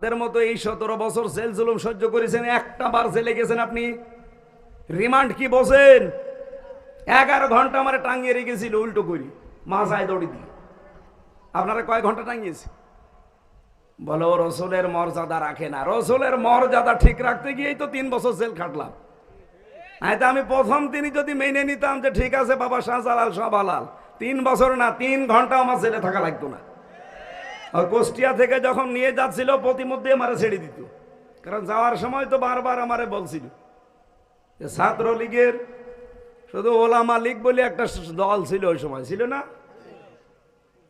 তাদের মতো এই সতেরো বছর জেল জুলুম সহ্য করেছেন, একটা বার জেলে গেছেন আপনি। রিমান্ড কি বসেন এগারো ঘণ্টা আমার টাঙিয়ে রেখেছিল, উল্টো করি মাথায় দড়ি দিয়ে। আপনারা কয় ঘণ্টা টাঙিয়েছে? বলো রসুলের মর্যাদা রাখে না। রসুলের মর্যাদা ঠিক রাখতে গিয়েই তো তিন বছর জেল খাটলাম। হয়তো আমি প্রথম তিনি যদি মেনে নিতাম যে ঠিক আছে, বাবা শাহজালাল সব হালাল। তিন বছর না, তিন ঘণ্টা আমার জেলে থাকা লাগতো না। আর কুষ্টিয়া থেকে যখন নিয়ে যাচ্ছিল, প্রতিমধ্যে আমারে ছেড়ে দিত। কারণ যাওয়ার সময় তো বারবার আমারে বলছিল যে ছাত্র লীগের শুধু ওলামা লীগ বলে একটা দল ছিল ওই সময়, ছিল না?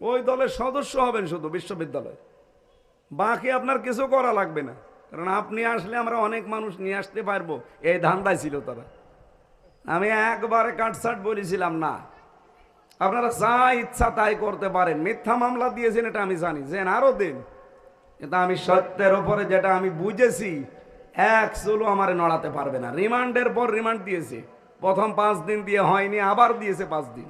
ওই দলের সদস্য হবেন শুধু বিশ্ববিদ্যালয় বাকি আপনার কিছু করা লাগবে না। কারণ আপনি আসলে আমরা অনেক মানুষ নিয়ে আসতে পারব। এই ধান্দায় ছিল তারা। আমি একবারে কাটসাট বলেছিলাম, না। আপনারা যা ইচ্ছা তাই করতে পারেন। মিথ্যা মামলা দিয়েছেন, এটা আমি জানি। যে আরও দিন। কিন্তু আমি সত্যের ওপরে যেটা আমি বুঝেছি, এক চুলো আমার নড়াতে পারবে না। রিমান্ডের পর রিমান্ড দিয়েছে। প্রথম পাঁচ দিন দিয়ে হয়নি, আবার দিয়েছে পাঁচ দিন।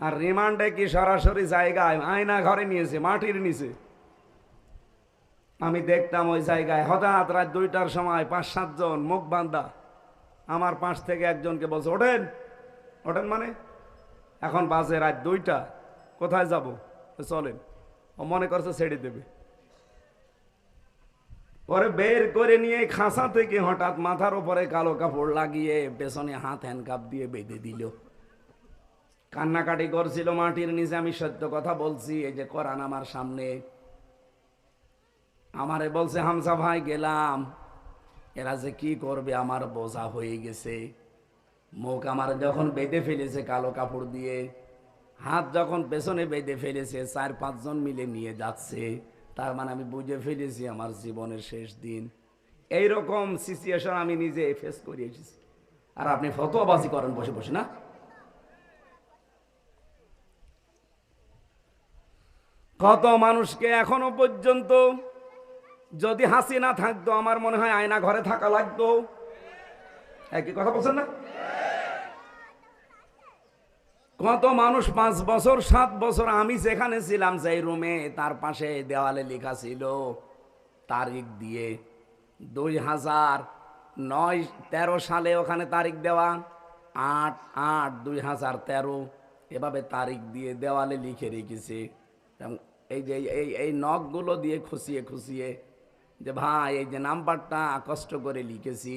আর রিমান্ডে কি সরাসরি জায়গায় আয়না ঘরে নিয়েছে, মাটির নিচে? আমি দেখতাম ওই জায়গায় হঠাৎ রাত দুইটার সময় পাঁচ সাতজন মুখ বান্ধা। আমার পাশ থেকে একজনকে বলছে, ওঠেন। ওঠেন মানে? এখন বাজে রাত দুইটা, কোথায় যাব? চলেন, ও মনে করছে ছেড়ে দেবে। পরে বের করে নিয়ে খাসা থেকে হঠাৎ মাথার উপরে কালো কাপড় লাগিয়ে পেছনে হাত হ্যান্ডকাপ দিয়ে বেঁধে দিল। কান্নাকাটি করছিল মাটির নিচে, আমি সত্য কথা বলছি, এই যে কোরআন আমার সামনে। আমারে বলছে হামসা ভাই, গেলাম। এরা যে কি করবে, আমার বোঝা হয়ে গেছে। মুখ আমার যখন বেঁধে ফেলেছে কালো কাপড় দিয়ে, হাত যখন পেছনে বেঁধে ফেলেছে, চার পাঁচজন মিলে নিয়ে যাচ্ছে, তার মানে আমি বুঝে ফেলেছি আমার জীবনের শেষ দিন। এই রকম সিচুয়েশন আমি নিজে ফেস করে এসেছি। আর আপনি ফতোয়াবাজি করেন বসে বসে, না? কত মানুষকে এখনও পর্যন্ত যদি হাসি না থাকতো, আমার মনে হয় আয়না ঘরে থাকা লাগতো। একই কথা বলছেন না? কত মানুষ পাঁচ বছর, সাত বছর আমি যেখানে ছিলাম সেই রুমে তার পাশে দেওয়ালে লেখা ছিল, তারিখ দিয়ে দুই হাজার নয় তেরো সালে ওখানে তারিখ দেওয়া, আট আট দুই হাজার তেরো, এভাবে তারিখ দিয়ে দেওয়ালে লিখে রেখেছে। এই যে, এই এই নখগুলো দিয়ে খুশিয়ে খুশিয়ে যে ভাই, এই যে নাম্বারটা কষ্ট করে লিখেছি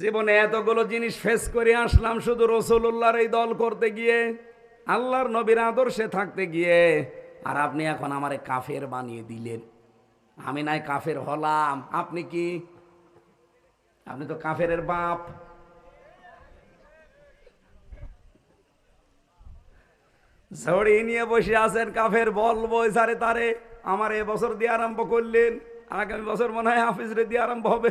জীবনে এতগুলো জিনিস ফেস করে আসলাম শুধু রসুল্লাহর এই দল করতে গিয়ে, আল্লাহর নবীর আদর্শে থাকতে গিয়ে, আর আপনি এখন আমারে কাফের বানিয়ে দিলেন। আমি নাই কাফের হলাম। আপনি কি? আপনি তো কাফের বাপ। ঝড়ি নিয়ে বসে আছেন কাফের বলব সারে তারে। আমার এ বছর দিয়ে আরম্ভ করলেন। আগামী বছর মনে হয় হাফিজরে দিয়ে আরম্ভ হবে।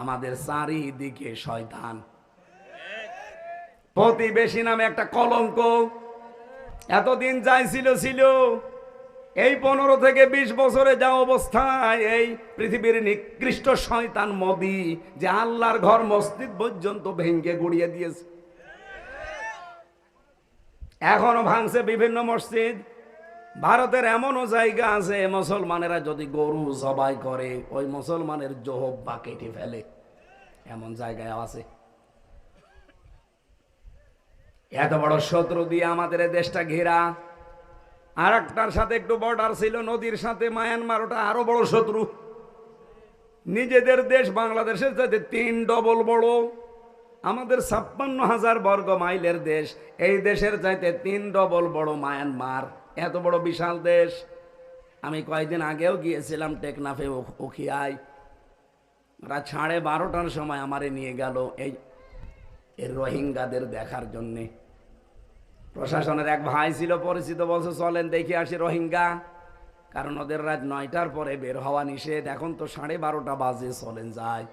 আমাদের চারিদিকে শয়তান। প্রতিবেশী নামে একটা কলঙ্ক এতদিন যাই ছিল ছিল। এই পনেরো থেকে বিশ বছরে যা অবস্থায়, এই পৃথিবীর নিকৃষ্ট শয়তান মোদি যে আল্লাহর ঘর মসজিদ পর্যন্ত ভেঙ্গে গড়িয়ে দিয়েছে। এখনও ভাঙছে বিভিন্ন মসজিদ। ভারতের এমনও জায়গা আছে, মুসলমানেরা যদি গরু জবাই করে, ওই মুসলমানের জোহব্বা কেটে ফেলে। এমন জায়গায় আছে। এত বড় শত্রু দিয়ে আমাদের দেশটা ঘেরা। আর একটার সাথে একটু বর্ডার ছিল, নদীর সাথে মায়ানমার ওটা আরও বড় শত্রু। নিজেদের দেশ বাংলাদেশের সাথে তিন ডবল বড়। আমাদের ছাপ্পান্ন হাজার বর্গ মাইলের দেশ, এই দেশের চাইতে তিন ডবল বড় মায়ানমার এত বড় বিশাল দেশ। আমি কয়েকদিন আগেও গিয়েছিলাম টেকনাফে ও- উখিয়ায় রাত সাড়ে বারোটার সময় আমারে নিয়ে গেল এই রোহিঙ্গাদের দেখার জন্যে। প্রশাসনের এক ভাই ছিল পরিচিত, বলছে, চলেন দেখে আসি রোহিঙ্গা। কারণ ওদের রাত নয়টার পরে বের হওয়া নিষেধ। এখন তো সাড়ে বারোটা বাজে, চলেন যায়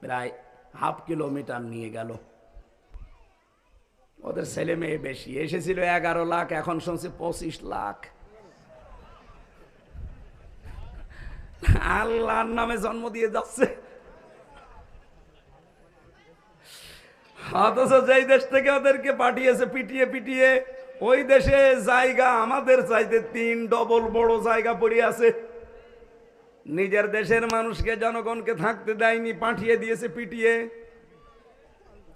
প্রায় হাফ কিলোমিটার নিয়ে গেল। ওদের ছেলে মেয়ে বেশি। এসেছিল এগারো লাখ, এখন শুনছি পঁচিশ লাখ। আল্লাহর নামে জন্ম দিয়ে যাচ্ছে। অথচ যেই দেশ থেকে ওদেরকে পাঠিয়েছে, পিটিয়ে পিটিয়ে, ওই দেশে জায়গা আমাদের চাইতে তিন ডবল বড় জায়গা পড়ে আছে। নিজের দেশের মানুষকে, জনগণকে থাকতে দেয়নি, পাঠিয়ে দিয়েছে, পিটিয়ে।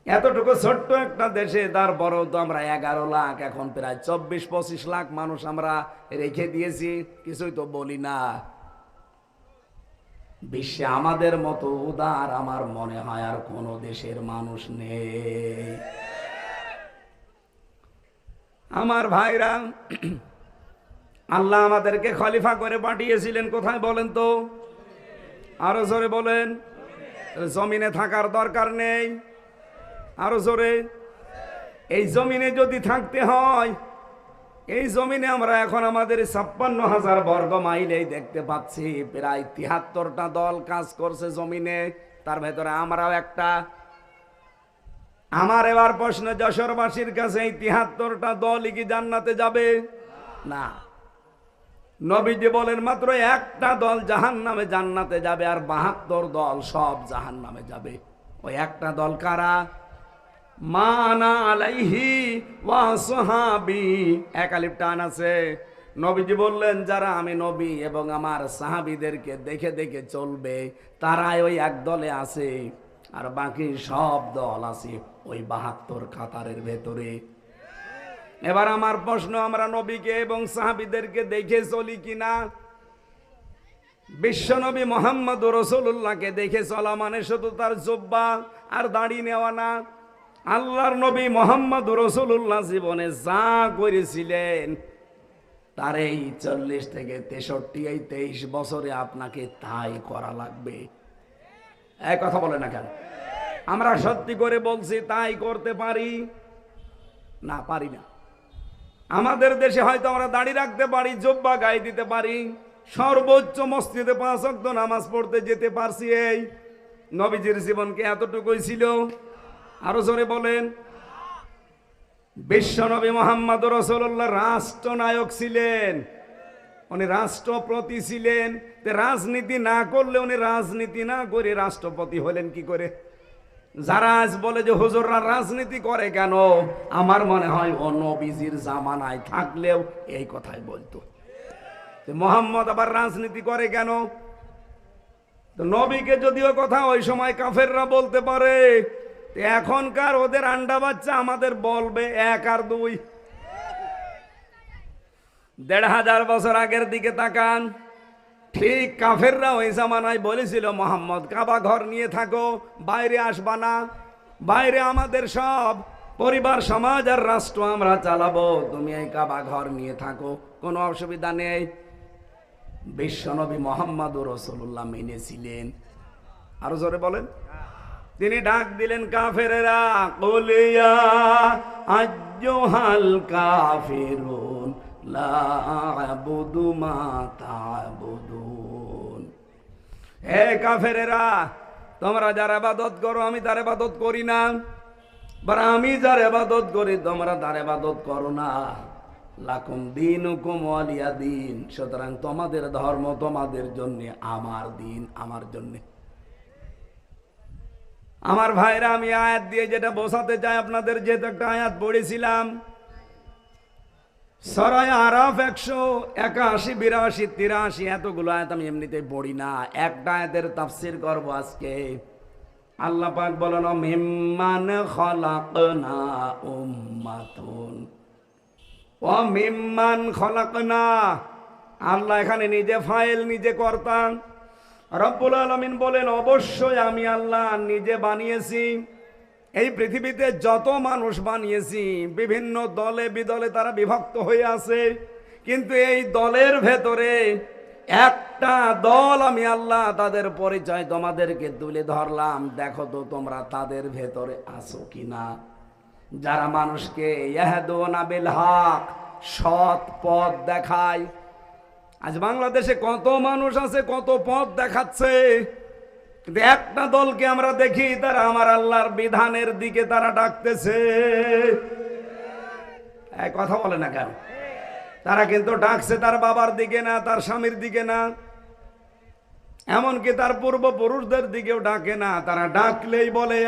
এতটুকু ছোট্ট একটা দেশে তারপরেও তো আমরা এগারো লাখ, এখন প্রায় চব্বিশ, পঁচিশ লাখ মানুষ আমরা রেখে দিয়েছি, কিছুই তো বলি না। বিশ্বে আমাদের মতো উদার আমার মনে হয় আর কোনো দেশের মানুষ নেই। আমার ভাইরা, আল্লাহ আমাদেরকে খলিফা করে পাঠিয়েছিলেন, কোথায় বলেন তো? আরও জোরে বলেন। জমিনে থাকার দরকার নেই। আরও জোরে। এই জমিনে যদি থাকতে হয়, এই জমিনে আমরা এখন আমাদের ছাপ্পান্ন হাজার বর্গ মাইলেই দেখতে পাচ্ছি, প্রায় তিহাত্তরটা দল কাজ করছে জমিনে। তার ভেতরে আমরাও একটা। আমার এবার প্রশ্ন, যশোরবাসীর কাছে এই তিহাত্তরটা দলই কি জান্নাতে যাবে? না। নবীজি বলেন, মাত্র একটা দল জাহান নামে জান্নাতে যাবে আর বাহাত্তর দল সব জাহান নামে যাবে। ওই একটা দল কারা? মানা আলাইহি ওয়া সাহাবি। নবীজি বললেন, যারা আমি নবী এবং আমার সাহাবীদেরকে দেখে দেখে চলবে, তারাই ওই এক দলে আছে। আর বাকি সব দল আছে ওই বাহাত্তর কাতারের ভেতরে। এবার আমার প্রশ্ন, আমরা নবীকে এবং সাহাবীদেরকে দেখে চলি কিনা বিশ্বনবী মোহাম্মদ রসুল্লাহকে দেখে চলা মানে শুধু তার জব্বা আর দাড়ি নেওয়া না। আল্লাহর নবী মোহাম্মদ রসুল্লাহ জীবনে যা করেছিলেন তার এই চল্লিশ থেকে তেষট্টি, এই তেইশ বছরে আপনাকে তাই করা লাগবে। এক কথা বলে না কেন? আমরা সত্যি করে বলছি, তাই করতে পারি? না পারি না। আমাদের দেশে হয়তো আমরা দাঁড়িয়ে রাখতে পারি, জব্বা গায়ে দিতে পারি, সর্বোচ্চ মসজিদে পাঁচ নামাজ পড়তে যেতে পারছি এই। নবীজির জীবনকে এতটুকুই ছিল? আরও জোরে বলেন। বিশ্বনবী মোহাম্মদ রসুল্লাহ রাষ্ট্রনায়ক ছিলেন। উনি রাষ্ট্রপতি ছিলেন। রাজনীতি না করলে উনি রাজনীতি না করে রাষ্ট্রপতি হলেন কি করে? যারা আজ বলে যে হুজুররা রাজনীতি করে কেন? আমার মনে হয় ও নবীজির জামানায় থাকলেও এই কথাই বলতো। মোহাম্মদ আবার রাজনীতি করে কেন? নবীকে যদিও কথা ওই সময় কাফেররা বলতে পারে এখনকার ওদের আন্ডা বাচ্চা আমাদের বলবে এক আর দুই। দেড় হাজার বছর আগের দিকে তাকান, ঠিক কাফেররা ওই জামানায় বলেছিল, মোহাম্মদ, কাবা ঘর নিয়ে থাকো, বাইরে আসবা না। বাইরে আমাদের সব পরিবার, সমাজ আর রাষ্ট্র আমরা চালাবো। তুমি এই কাবা ঘর নিয়ে থাকো, কোনো অসুবিধা নেই। বিশ্বনবী মোহাম্মদ রসুল্লাহ মেনেছিলেন। আরও জোরে বলেন। তিনি ডাক দিলেন, কাফেরেরা, কলিয়া, আজ্জোহাল কাফিরুন, লা আবুদু মা তাবুদুন। হে কাফেরেরা, তোমরা যার আবাদত করো, আমি তার আবাদত করি না। বা আমি যার আবাদত করি, তোমরা তার আবাদত করো না। লাকুম দিন হুকুম আলিয়া দিন, সুতরাং তোমাদের ধর্ম তোমাদের জন্য, আমার দিন, আমার জন্যে। আমার ভাইরা, আমি আয়াত দিয়ে যেটা বোঝাতে চাই, আপনাদের যেহেতু একটা আয়াত পড়েছিলাম। সরাই আরাফ একশো একাশি, বিরাশি, তিরাশি এতগুলো আয়াত আমি এমনিতে পড়ি না। একটা আয়াতের তাফসির করব আজকে। আল্লাহ পাক বলেন, মিম্মান খলাকনা উম্মাতুন। ও মিম্মান খলাকনা, আল্লাহ এখানে নিজে ফাইল নিজে করতাম রব্বুল আলমিন বলেন, অবশ্যই আমি আল্লাহ নিজে বানিয়েছি। এই পৃথিবীতে যত মানুষ বানিয়েছি, বিভিন্ন দলে বিদলে তারা বিভক্ত হয়ে আছে। কিন্তু এই দলের ভেতরে একটা দল আমি আল্লাহ তাদের পরিচয় তোমাদেরকে তুলে ধরলাম। দেখো তো তোমরা তাদের ভেতরে আছো কিনা? যারা মানুষকে ইয়াহদোনা বিল হক, সৎ পথ দেখায় আজ বাংলাদেশে কত মানুষ আছে, কত পথ দেখাচ্ছে। কিন্তু একটা দলকে আমরা দেখি, তারা আমার আল্লাহর বিধানের দিকে তারা ডাকতেছে। কথা বলে না কেন? তারা কিন্তু ডাকছে তার বাবার দিকে না, তার স্বামীর দিকে না। এমনকি তার পূর্বপুরুষদের দিকেও ডাকে না। তারা ডাকলেই বলে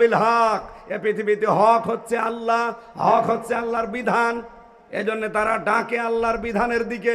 বিল হক। এ পৃথিবীতে হক হচ্ছে আল্লাহ, হক হচ্ছে আল্লাহর বিধান। এজন্য তারা ডাকে আল্লাহর বিধানের দিকে।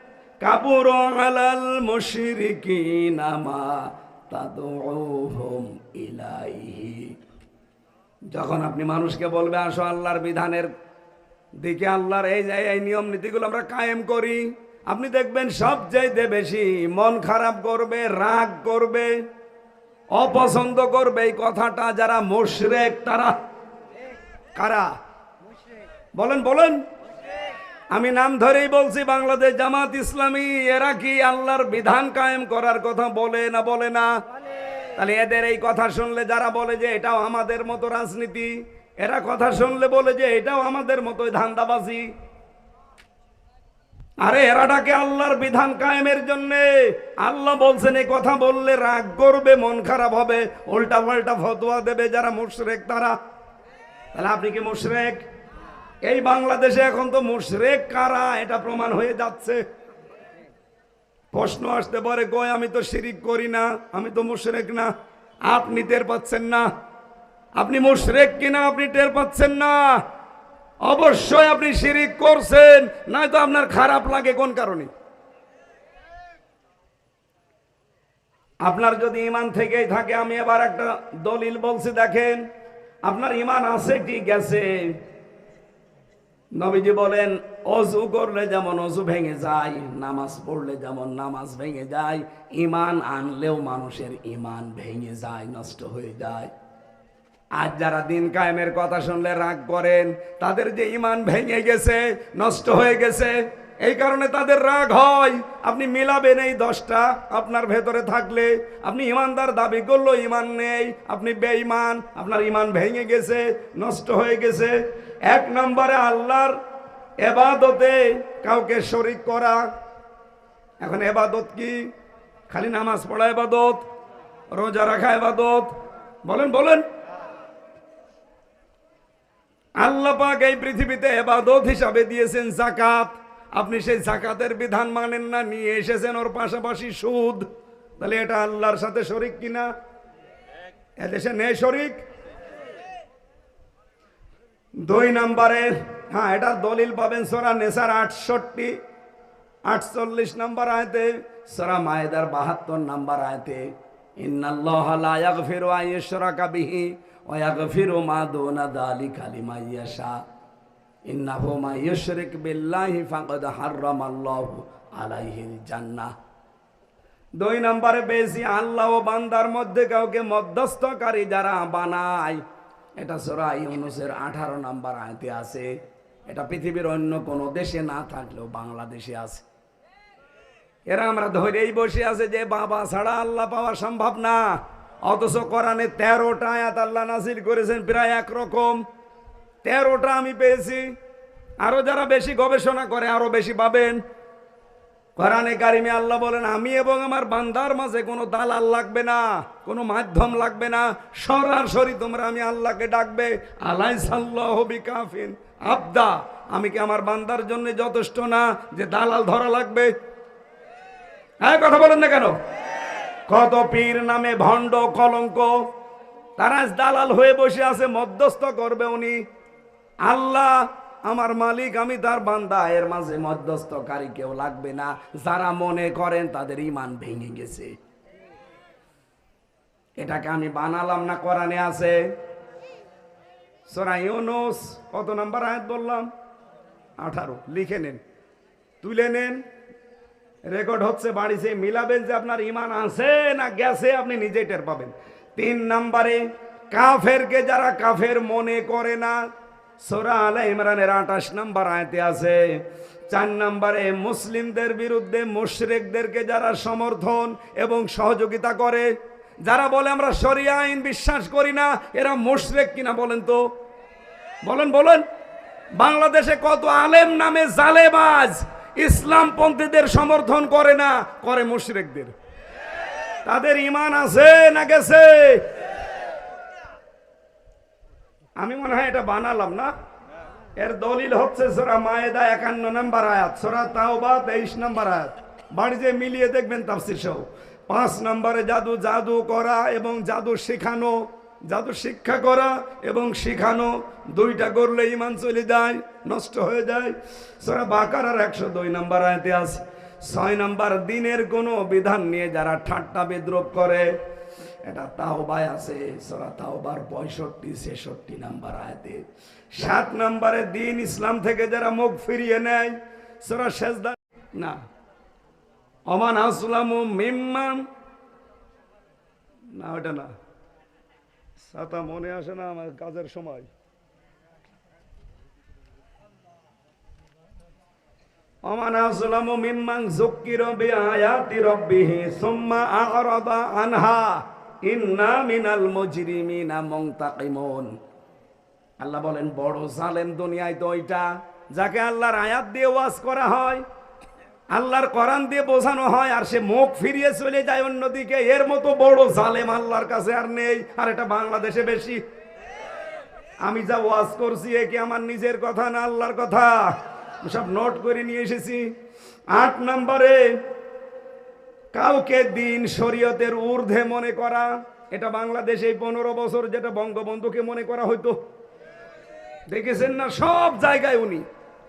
কাপুর আলাল মুশরিকিনা মা তাদউহুম ইলাইহি। যখন আপনি মানুষকে বলবে, আসো আল্লাহর বিধানের দিকে, আল্লাহর এই যে এই নিয়ম নীতিগুলো আমরা কায়েম করি। আপনি দেখবেন সবচাইতে বেশি মন খারাপ করবে, রাগ করবে, অপছন্দ করবে এই কথাটা যারা মোশরেক, তারা কারা? বলেন বলেন। আমি নাম ধরেই বলছি, বাংলাদেশ জামাত ইসলামী, এরা কি আল্লাহর বিধান কায়েম করার কথা বলে না বলে না? তাহলে এদের এই কথা শুনলে যারা বলে যে এটাও আমাদের মতো রাজনীতি, এরা কথা শুনলে বলে যে এটাও আমাদের মতোই ধান্দাবাজি। আরে এরা ডাকে আল্লাহর বিধান কায়েমের জন্য। আল্লাহ বলছেন, এই কথা বললে রাগ করবে, মন খারাপ হবে উল্টা পাল্টা ফতোয়া দেবে যারা মুশরেক তারা। তাহলে আপনি কি মুশরেক? এই বাংলাদেশে এখন তো মুশরেক কারা? এটা প্রমাণ হয়ে যাচ্ছে। প্রশ্ন আসতে পারে কয় আমি তো শিরিক করি না, আমি তো মুশরেক না, আপনি টের পাচ্ছেন না। আপনি মুশরেক কিনা আপনি টের পাচ্ছেন না। অবশ্যই আপনি শিরিক করছেন, নয়তো আপনার খারাপ লাগে কোন কারণে? আপনার যদি ইমান থেকেই থাকে, আমি এবার একটা দলিল বলছি, দেখেন, আপনার ইমান আছে কি গেছে? নবীজি বলেন, অজু করলে যেমন অজু ভেঙে যায়, নামাজ পড়লে যেমন নামাজ ভেঙে যায় ইমান আনলেও মানুষের ইমান ভেঙে যায়, নষ্ট হয়ে যায়। আজ যারা দিন কায়েমের কথা শুনলে রাগ করেন, তাদের যে ইমান ভেঙে গেছে, নষ্ট হয়ে গেছে এই কারণে তাদের রাগ হয়। আপনি মিলাবেন এই দশটা, আপনার ভেতরে থাকলে। আপনি ইমানদার দাবি করল ইমান নেই। আপনি বেঈমান, আপনার ইমান ভেঙে গেছে, নষ্ট হয়ে গেছে। এক নম্বরে আল্লাহর এবাদতে কাউকে শরিক করা। এখন এবাদত কি? খালি নামাজ পড়া এবাদত? রোজা রাখা এবাদত? বলেন বলেন। আল্লাহ পাক এই পৃথিবীতে এবাদত হিসাবে দিয়েছেন জাকাত। আপনি সেই জাকাতের বিধান মানেন না, নিয়ে এসেছেন ওর পাশাপাশি সুদ। তাহলে এটা আল্লাহর সাথে শরিক কিনা এদেশে নেই শরিক? দুই নম্বরে হ্যাঁ এটা দলিল পাবেন সোরা নেসার আটষট্টি, আটচল্লিশ নম্বর আয়তে, সোরা মায়েদার বাহাত্তর নম্বর আয়তে, ইন্নাল্লাহ লা ইয়াগফিরু আন ইউশরাকা বিহি ওয়া ইয়াগফিরু মা দুনা দালি লিমান ইয়াশা। ইন্নাহু মা বিল্লাহি ফাকাদ হাররামাল্লাহু আলাইহিল জান্নাহ। দুই নম্বরে বেশি আল্লাহ ও বান্দার মধ্যে কাউকে মধ্যস্থকারী যারা বানায়, এটা সোরা ইউনুসের আঠারো নম্বর আয়তে আছে। এটা পৃথিবীর অন্য কোনো দেশে না থাকলেও বাংলাদেশে আছে। এরা আমরা ধরেই বসে আছে যে বাবা ছাড়া আল্লাহ পাওয়া সম্ভব না, অথচ কোরআনে তেরোটা আয়াত আল্লাহ নাসিল করেছেন প্রায় একরকম তেরোটা আমি পেয়েছি। আরও যারা বেশি গবেষণা করে, আরও বেশি পাবেন। কোরআনে কারিমে আল্লাহ বলেন, আমি এবং আমার বান্দার মাঝে কোনো দালাল লাগবে না, কোনো মাধ্যম লাগবে না। সরাসরি তোমরা আমি আল্লাহকে ডাকবে। আলাই সাল্লাহ কাফিন আবদা, আমি কি আমার বান্দার জন্য যথেষ্ট না যে দালাল ধরা লাগবে? হ্যাঁ কথা বলেন না কেন? কত পীর নামে ভণ্ড কলঙ্ক। তারা দালাল হয়ে বসে আছে, মধ্যস্থ করবে উনি। আল্লাহ, আমার মালিক, আমি তার বান্দা। এর মাঝে মধ্যস্থকারী কেউ লাগবে না। যারা মনে করেন তাদের ইমান ভেঙে গেছে। এটাকে আমি বানালাম না, কোরআনে আছে। কত নাম্বার আয়াত বললাম? আঠারো। লিখে নেন। তুলে নেন। রেকর্ড হচ্ছে বাড়িতে মিলাবেন যে আপনার ইমান আছে না গেছে, আপনি নিজেই টের পাবেন। তিন নাম্বারে, কাফেরকে যারা কাফের মনে করে না সোরা আলা ইমরানের আঠাশ নম্বর আয়তে আছে, চার নম্বরে মুসলিমদের বিরুদ্ধে মুশরেকদেরকে যারা সমর্থন এবং সহযোগিতা করে, যারা বলে আমরা শরিয়া আইন বিশ্বাস করি না, এরা মুশরেক কিনা বলেন তো? বলেন বলেন। বাংলাদেশে কত আলেম নামে জালেবাজ ইসলামপন্থীদের সমর্থন করে না, করে মুশরিকদের। তাদের ইমান আছে না গেছে? আমি মনে হয় এটা বানালাম না? এর দলিল হচ্ছে সোরা মায়েদা একান্ন নম্বর আয়াত, সোরা তাওবা তেইশ নম্বর আয়াত। বাড়িতে মিলিয়ে দেখবেন তাফসির সহ। পাঁচ নম্বরে জাদু জাদু করা এবং জাদু শেখানো, জাদু শিক্ষা করা এবং শেখানো, দুইটা করলে ইমান চলে যায়, নষ্ট হয়ে যায়। সোরা বাকার আর একশো দুই নম্বর আয়তে আছে, ছয় নম্বর দিনের কোনো বিধান নিয়ে যারা ঠাট্টা বিদ্রোপ করে এটা তাওবায় আছে, সোরা তাওবার পঁয়ষট্টি, ছেষট্টি নাম্বার আয়াতে। সাত নম্বরে দিন ইসলাম থেকে যারা মুখ ফিরিয়ে নেয়, সোরা না। অমান আসলাম না, ওটা না। মনে আসে না আমার কাজের সময়। ওমান আসলামু মিম্মান যুক্কির বিআয়াতি রাব্বিহি সুম্মা আ'রাদা আনহা। ইন্না মিনাল মুজরিমিনা মুনতাকিমুন। আল্লাহ বলেন, বড় জালেম দুনিয়ায় তো যাকে আল্লাহর আয়াত দিয়ে ওয়াজ করা হয়, আল্লাহর কোরআন দিয়ে বোঝানো হয়, আর সে মুখ ফিরিয়ে চলে যায় অন্যদিকে, এর মতো বড় জালেম আল্লাহর কাছে আর নেই, আর এটা বাংলাদেশে বেশি। আমি যা ওয়াজ করছি, এ কি আমার নিজের কথা না আল্লাহর কথা? সব নোট করে নিয়ে এসেছি। আট নম্বরে কাউকে দিন শরীয়তের ঊর্ধ্বে মনে করা, এটা বাংলাদেশে এই পনেরো বছর যেটা বঙ্গবন্ধুকে মনে করা হইতো। দেখেছেন না? সব জায়গায় উনি।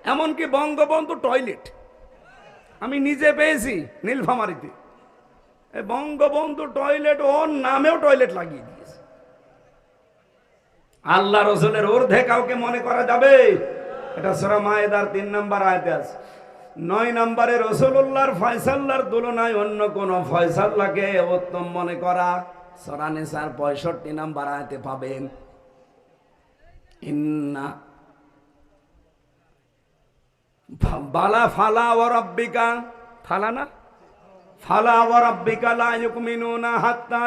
এমনকি বঙ্গবন্ধু টয়লেট। আমি নিজে পেয়েছি নীলফামারিতে। বঙ্গবন্ধু টয়লেট ওর নামেও টয়লেট লাগিয়ে দিয়েছে। আল্লাহ রসুলের ঊর্ধ্বে কাউকে মনে করা যাবে? এটা সোরা মায়েদার তিন নম্বর আয়তে আছে। নয় নম্বরে রসুল্লাহর ফয়সাল্লার তুলনায় অন্য কোন ফয়সাল্লাহকে উত্তম মনে করা। সোরা নেসার পঁয়ষট্টি নম্বর আয়তে পাবেন। ইন্না বালা ফালা ও রব্বিকা, ফালা না? ফালা ও রব্বিকা লা ইউকমিনুনা হাত্তা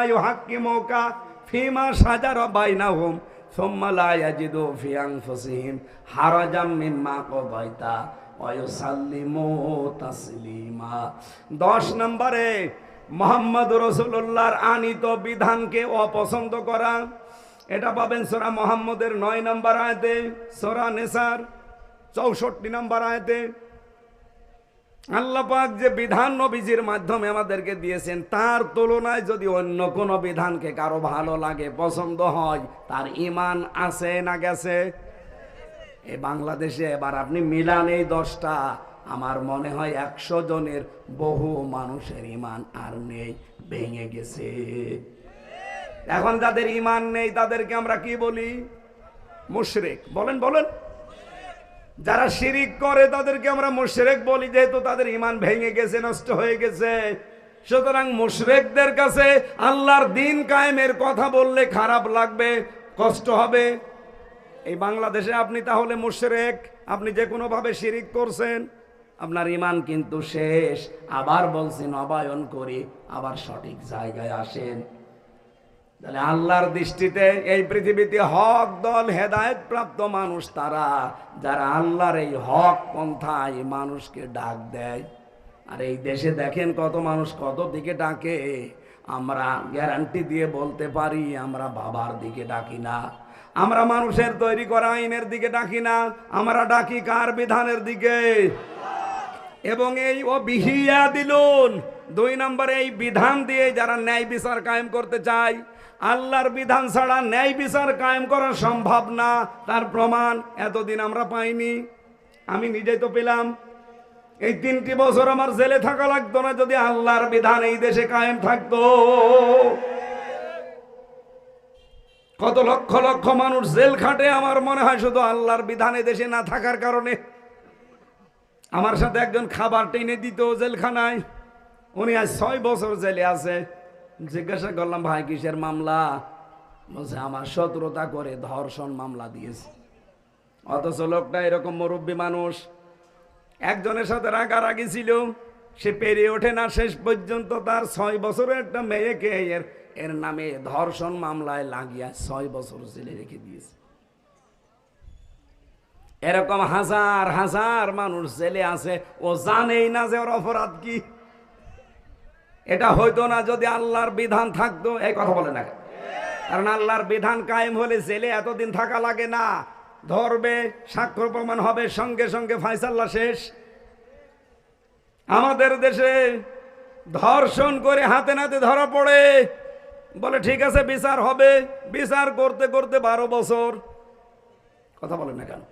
ফিমা শাজারা বাইনাহুম, সুম্মা লা ইয়াজিদু ফি আনফুসিহিম, হারাজাম মিম্মা কদাইতা। ওয়া ইউসাল্লিমু তাসলিমা। 10 নম্বরে, মোহাম্মদ রসুল্লাহর আনিত বিধানকে অপছন্দ করা। এটা পাবেন সোরা মোহাম্মদের নয় নম্বর আয়তে, সোরা নেসার চৌষট্টি নম্বর আয়তে। আল্লাহ পাক যে বিধান নবীজির মাধ্যমে আমাদেরকে দিয়েছেন, তার তুলনায় যদি অন্য কোনো বিধানকে কারও ভালো লাগে, পছন্দ হয়, তার ইমান আছে না গেছে? এ বাংলাদেশে এবার আপনি মিলান এই দশটা। আমার মনে হয় একশো জনের বহু মানুষের ইমান আর নেই, ভেঙে গেছে। এখন যাদের ইমান নেই, তাদেরকে আমরা কি বলি? মুশরেক। বলেন বলেন। যারা শিরিক করে, তাদেরকে আমরা মুশরেক বলি, যেহেতু তাদের ইমান ভেঙে গেছে, নষ্ট হয়ে গেছে। সুতরাং মুশরেকদের কাছে আল্লাহর দিন কায়েমের কথা বললে খারাপ লাগবে, কষ্ট হবে। এই বাংলাদেশে আপনি তাহলে মুশরেক, আপনি যে কোনোভাবে শিরিক করছেন, আপনার ইমান কিন্তু শেষ। আবার বলছি, নবায়ন করি, আবার সঠিক জায়গায় আসেন। তাহলে আল্লাহর দৃষ্টিতে এই পৃথিবীতে হক দল হেদায়েত প্রাপ্ত মানুষ তারা, যারা আল্লাহর এই হক পন্থায় মানুষকে ডাক দেয়। আর এই দেশে দেখেন কত মানুষ কত দিকে ডাকে। আমরা গ্যারান্টি দিয়ে বলতে পারি, আমরা বাবার দিকে ডাকি না। আমরা মানুষের তৈরি করা আইনের দিকে ডাকি না, আমরা ডাকি কার বিধানের দিকে? এবং এই ও বিহিয়া দিলুন, দুই নম্বরে এই বিধান দিয়ে যারা ন্যায় বিচার কায়েম করতে চায়, আল্লাহর বিধান ছাড়া ন্যায় বিচার কায়েম করা সম্ভব না, তার প্রমাণ এতদিন আমরা পাইনি। আমি নিজেই তো পেলাম। এই তিনটি বছর আমার জেলে থাকা লাগতো না যদি আল্লাহর বিধান এই দেশে কায়েম থাকতো। কত লক্ষ লক্ষ মানুষ জেল খাটে, আমার মনে হয় শুধু আল্লাহর বিধানে দেশে না থাকার কারণে। আমার সাথে একজন খাবার টেনে দিত জেলখানায়। উনি আজ ছয় বছর জেলে আছে। জিজ্ঞাসা করলাম, ভাই, কিসের মামলা? বলছে, আমার শত্রুতা করে ধর্ষণ মামলা দিয়েছে। অথচ লোকটা এরকম মুরব্বী মানুষ। একজনের সাথে রাগারাগি ছিল, সে পেরিয়ে ওঠে না। শেষ পর্যন্ত তার ছয় বছরের একটা মেয়েকে এর এর নামে ধর্ষণ মামলায় লাগিয়ে ছয় বছর জেলে রেখে দিয়েছে। এরকম হাজার হাজার মানুষ জেলে আছে, ও জানেই না যে ওর অপরাধ কি। এটা হইতো না যদি আল্লাহর বিধান থাকতো, এই কথা বলে না। কারণ আল্লাহর বিধান কায়েম হলে জেলে এতদিন থাকা লাগে না। ধরবে সাক্ষ্য প্রমাণ হবে, সঙ্গে সঙ্গে ফাইসাল্লা শেষ। আমাদের দেশে ধর্ষণ করে হাতে নাতে ধরা পড়ে। বলে, ঠিক আছে, বিচার হবে। বিচার করতে করতে বারো বছর। কথা বলেন না কেন?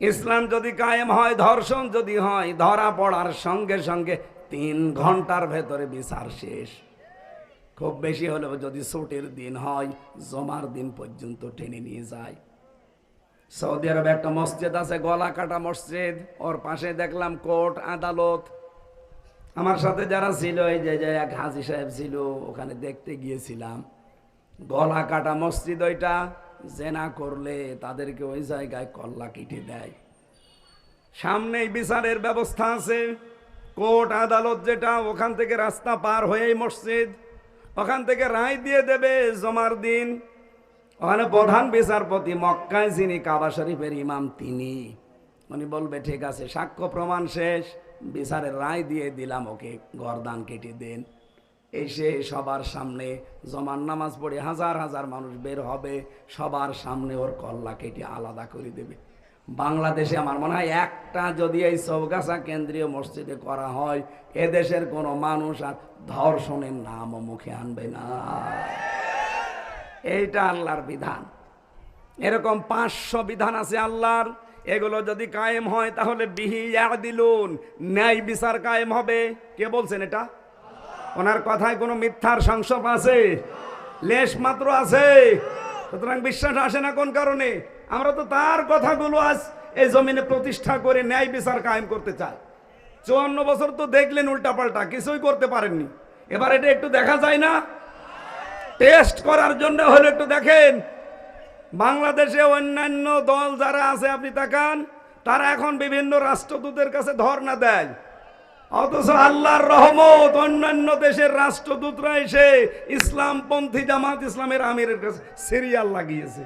ইসলাম যদি কায়েম হয়, ধর্ষণ যদি হয়, ধরা পড়ার সঙ্গে সঙ্গে তিন ঘণ্টার ভেতরে বিচার শেষ। খুব বেশি হলেও যদি ছুটির দিন হয়, জমার দিন পর্যন্ত টেনে নিয়ে যায়। সৌদি আরবে একটা মসজিদ আছে গলা কাটা মসজিদ। ওর পাশে দেখলাম কোর্ট, আদালত। আমার সাথে যারা ছিল, এই যে যে এক হাজি সাহেব ছিল, ওখানে দেখতে গিয়েছিলাম। গলা কাটা মসজিদ ওইটা, জেনা করলে তাদেরকে ওই জায়গায় কল্লা কেটে দেয়। সামনেই বিচারের ব্যবস্থা আছে, কোর্ট আদালত যেটা, ওখান থেকে রাস্তা পার হয়েই মসজিদ, ওখান থেকে রায় দিয়ে দেবে জমার দিন। ওখানে প্রধান বিচারপতি মক্কায় যিনি কাবা শরীফের ইমাম, তিনি। উনি বলবে, ঠিক আছে, সাক্ষ্য প্রমাণ শেষ। বিচারের রায় দিয়ে দিলাম, ওকে গরদান কেটে দেন। এসে সবার সামনে জমান নামাজ পড়ে হাজার হাজার মানুষ বের হবে, সবার সামনে ওর কল্লা কেটে আলাদা করে দেবে। বাংলাদেশে আমার মনে হয় একটা যদি এই চৌগাছা কেন্দ্রীয় মসজিদে করা হয়, এদেশের কোনো মানুষ আর ধর্ষণের নামও মুখে আনবে না। এইটা আল্লাহর বিধান। এরকম পাঁচশো বিধান আছে আল্লাহর। এগুলো যদি কায়েম হয়, তাহলে বিহি দিলুন ন্যায় বিচার কায়েম হবে। কে বলছেন এটা? ওনার কথায় কোনো মিথ্যার সংসব আছে? লেশ মাত্র আছে। সুতরাং বিশ্বাস আসে না কোন কারণে? আমরা তো তার কথাগুলো আজ এই জমিনে প্রতিষ্ঠা করে ন্যায় বিচার কায়েম করতে চাই। চুয়ান্ন বছর তো দেখলেন উল্টাপাল্টা, কিছুই করতে পারেননি। এবার এটা একটু দেখা যায় না? টেস্ট করার জন্য হলে একটু দেখেন। বাংলাদেশে অন্যান্য দল যারা আছে, আপনি তাকান, তারা এখন বিভিন্ন রাষ্ট্রদূতের কাছে ধর্ণা দেয়। অথচ আল্লাহর রহমত, অন্যান্য দেশের রাষ্ট্রদূতরা এসে ইসলামপন্থী জামাত ইসলামের আমিরের কাছে সিরিয়াল লাগিয়েছে।